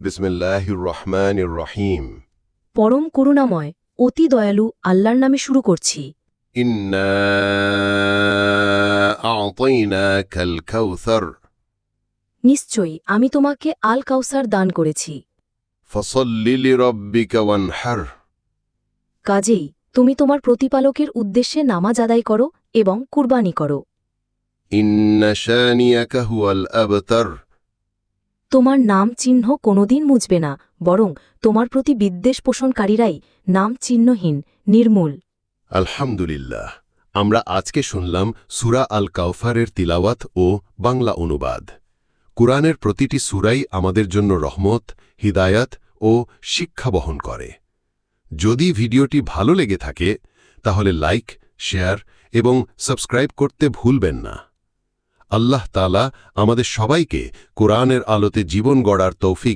বিসমিল্লাহির রহমানির রহিম। পরম করুণাময় অতি দয়ালু আল্লাহর নামে শুরু করছি। নিশ্চয়ই আমি তোমাকে আল কাউসার দান করেছি। ফসল্লি লিরাব্বিকা ওয়ানহার। কাজেই তুমি তোমার প্রতিপালকের উদ্দেশ্যে নামাজ আদায় করো এবং কুরবানি করো। ইন্না শানিয়াকা হুয়াল আবতার। তোমার নাম চিহ্ন কোনোদিন মুছবে না, বরং তোমার প্রতি বিদ্বেষ পোষণকারীরাই নাম চিহ্নহীন, নির্মূল। আলহামদুলিল্লাহ। আমরা আজকে শুনলাম সুরা আল কাউফারের তিলাওয়াত ও বাংলা অনুবাদ। কুরআনের প্রতিটি সুরাই আমাদের জন্য রহমত, হিদায়াত ও শিক্ষা বহন করে। যদি ভিডিওটি ভালো লেগে থাকে, তাহলে লাইক, শেয়ার এবং সাবস্ক্রাইব করতে ভুলবেন না। আল্লাহ তালা আমাদের সবাইকে কোরআনের আলোতে জীবন গড়ার তৌফিক